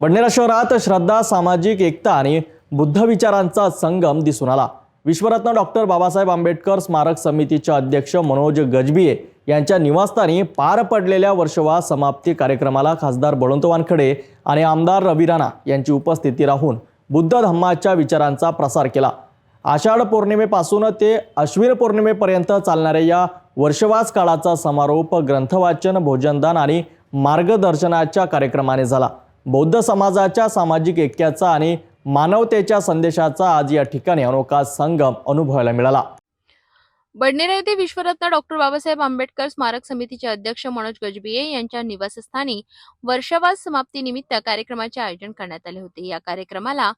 बडनेरा शहरात श्रद्धा सामाजिक एकता आणि बुद्ध विचारांचा संगम दिसून आला. विश्वरत्न डॉक्टर बाबासाहेब आंबेडकर स्मारक समितीचे अध्यक्ष मनोज गजबिये यांच्या निवासस्थानी पार पडलेल्या वर्षवास समाप्ती कार्यक्रमाला खासदार बळवंत वानखडे आणि आमदार रवी राणा यांची उपस्थिती राहून बुद्ध धम्माच्या विचारांचा प्रसार केला. आषाढ पौर्णिमेपासून ते अश्विन पौर्णिमेपर्यंत चालणाऱ्या या वर्षवास काळाचा समारोप ग्रंथवाचन भोजनदान आणि मार्गदर्शनाच्या कार्यक्रमाने झाला. बौद्ध समाजाच्या सामाजिक ऐक्याचा आणि मानवतेच्या संदेशाचा आज या ठिकाणी अनोखा संगम अनुभवायला मिळाला. बडनेरा येथे विश्वरत्न डॉक्टर बाबासाहेब आंबेडकर स्मारक समितीचे अध्यक्ष मनोज गजबिये यांच्या निवासस्थानी वर्षवास समाप्तीनिमित्त कार्यक्रमाचे आयोजन करण्यात आले होते. या कार्यक्रमाला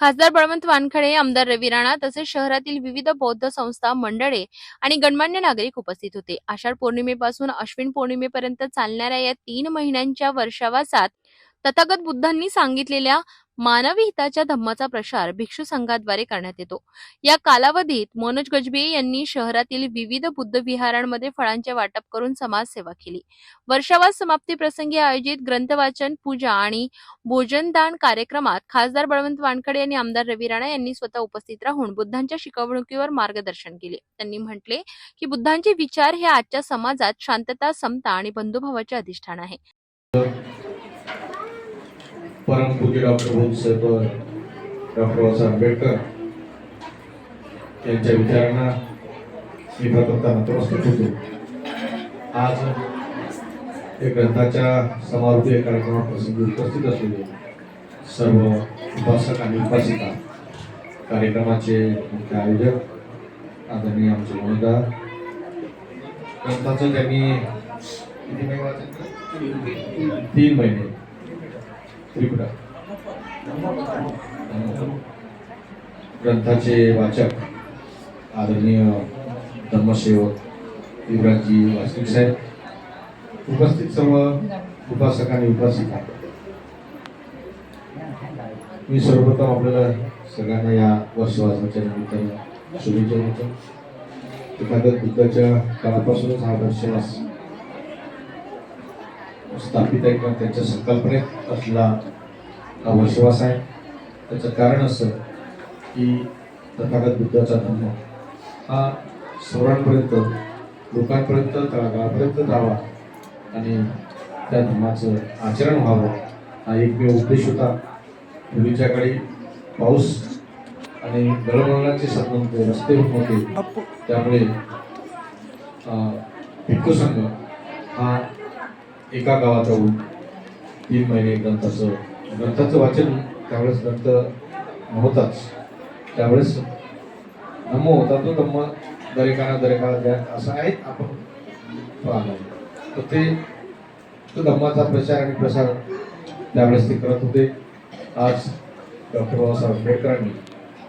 खासदार बळवंत वानखडे आमदार रवी राणा तसेच शहरातील विविध बौद्ध संस्था मंडळे आणि गणमान्य नागरिक उपस्थित होते. आषाढ पौर्णिमेपासून अश्विन पौर्णिमेपर्यंत चालणाऱ्या या तीन महिन्यांच्या वर्षावासात तथागत बुद्धांनी सांगितलेल्या मानवी हिताच्या धम्माचा प्रसार भिक्षू संघाद्वारे करण्यात येतो. या कालावधीत मनोज गजबे यांनी शहरातील विविध बुद्ध विहारांमध्ये फळांचे वाटप करून समाजसेवा केली. वर्षावास समाप्ती प्रसंगी आयोजित ग्रंथवाचन पूजा आणि भोजनदान कार्यक्रमात खासदार बळवंत वानखडे आणि आमदार रवी राणा यांनी स्वतः उपस्थित राहून बुद्धांच्या शिकवणुकीवर मार्गदर्शन केले. त्यांनी म्हटले की बुद्धांचे विचार हे आजच्या समाजात शांतता समता आणि बंधुभावाचे अधिष्ठान आहे. परमपूज्य डॉक्टर बाबासाहेब डॉक्टर बाबासाहेब आंबेडकर यांच्या विचारांना मी प्रथमतः नतमस्तक होतो आज या ग्रंथाच्या समारोपीय कार्यक्रमाप्रसंगी उपस्थित असलेले सर्व उपासक आणि उपासिका कार्यक्रमाचे मुख्य आयोजक आदरणीय आमचे मनोदा ग्रंथाचं त्यांनी किती महिने वाचन केलं? तीन महिने त्रिपुरा. ग्रंथाचे वाचक आदरणीय धर्मसेवक युवराजजी वासनिक साहेब उपस्थित सर्व उपासक आणि उपासिका. मी सर्वप्रथम आपल्याला सगळ्यांना या वर्षवासाच्या निमित्तानं शुभेच्छा देतो. एखाद्या बुद्धाच्या काळापासूनच हा वर्षवास स्थापित आहे किंवा त्यांच्या संकल्पनेत असला हा आहे. त्याचं कारण असं की तथागत बुद्धाचा धर्म हा सर्वांपर्यंत लोकांपर्यंत तळागाळापर्यंत जावा आणि त्या धर्माचं आचरण व्हावं हा एकमेव उद्देश होता. पूर्वीच्या काळी पाऊस आणि गळमळणाचे साधन रस्ते होत नव्हते त्यामुळे भिक्खू संघ हा एका गावात राहून तीन महिने ग्रंथाचं ग्रंथाचं वाचन त्यावेळेस ग्रंथ नव्हताच. त्यावेळेस धम्म होता तो धम्म दरेकाना दरेकाला द्या असं आहे आपण पाहणार. तर ते तो धम्माचा प्रचार आणि प्रसार त्यावेळेस ते करत होते. आज डॉक्टर बाबासाहेब आंबेडकरांनी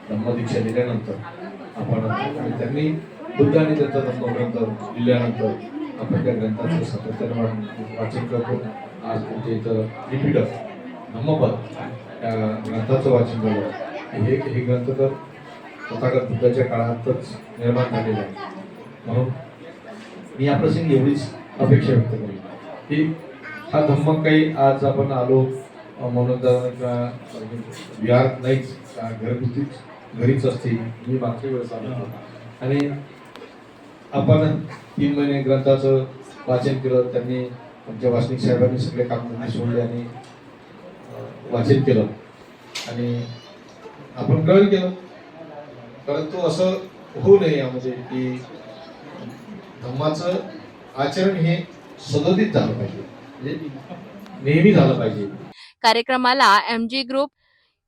धम्मदीक्षा दिल्यानंतर आपण आणि त्यांनी आणि त्यांचा धम्मग्रंथ लिहिल्यानंतर आपण त्या ग्रंथाचं सातत्याने वाचन करतो. आज तुमच्या इथं रिपीटर धम्मपद त्या ग्रंथाचं वाचन झालं. हे हे ग्रंथ तर तथागत बुद्धाच्या काळातच निर्माण झालेलं आहे. म्हणून मी या प्रसंगी एवढीच अपेक्षा व्यक्त करेन की हा धम्म काही आज आपण आलो म्हणून का विहार नाहीच का घरगुतीच घरीच असते मी मागच्या वेळेस आलो आणि आपण तीन महिने ग्रंथाचं वाचन केलं त्यांनी आमच्या वाचनिक साहेबांनी सगळे काम सोडले आणि वाचन केलं. आणि आपण ग्रहण केलं. परंतु असं होऊ नये यामध्ये की धम्माचं आचरण हे सदोदित झालं पाहिजे. म्हणजे नेहमी झालं पाहिजे. कार्यक्रमाला M G group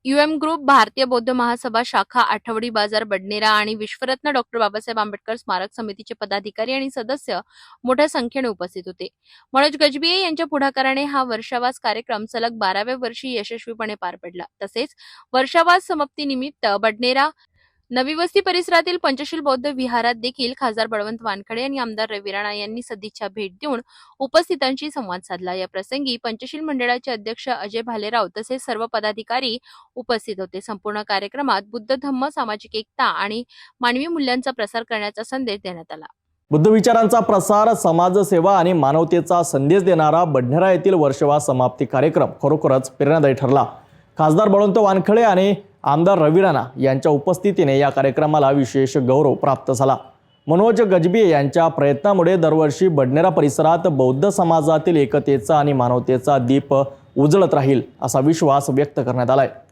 UM group Bharatiya Bauddha Mahasabha शाखा आठवडी बाजार बडनेरा आणि विश्वरत्न डॉक्टर बाबासाहेब आंबेडकर स्मारक समितीचे पदाधिकारी आणि सदस्य मोठ्या संख्येने उपस्थित होते. मनोज गजबिये यांच्या पुढाकाराने हा वर्षावास कार्यक्रम सलग बाराव्या वर्षी यशस्वीपणे पार पडला. तसेच वर्षावास समाप्तीनिमित्त बडनेरा नवी वस्ती परिसरातील पंचशील बौद्ध विहारात देखील खासदार बळवंत वानखडे आणि आमदार रवी राणा यांनी सदिच्छा भेट देऊन उपस्थितांशी संवाद साधला. या प्रसंगी पंचशील मंडळाचे अध्यक्ष अजय भालेराव तसेच सर्व पदाधिकारी उपस्थित होते. संपूर्ण कार्यक्रमात बुद्ध धम्म सामाजिक एकता आणि मानवी मूल्यांचा प्रसार करण्याचा संदेश देण्यात आला. बुद्ध विचारांचा प्रसार समाजसेवा आणि मानवतेचा संदेश देणारा बडनेरा येथील वर्षवा समाप्ती कार्यक्रम खरोखरच प्रेरणादायी ठरला. खासदार बळवंत वानखळे आणि आमदार रवी राणा यांच्या उपस्थितीने या कार्यक्रमाला विशेष गौरव प्राप्त झाला. मनोज गजबी यांच्या प्रयत्नामुळे दरवर्षी बडनेरा परिसरात बौद्ध समाजातील एकतेचा आणि मानवतेचा दीप उजळत राहील असा विश्वास व्यक्त करण्यात आला आहे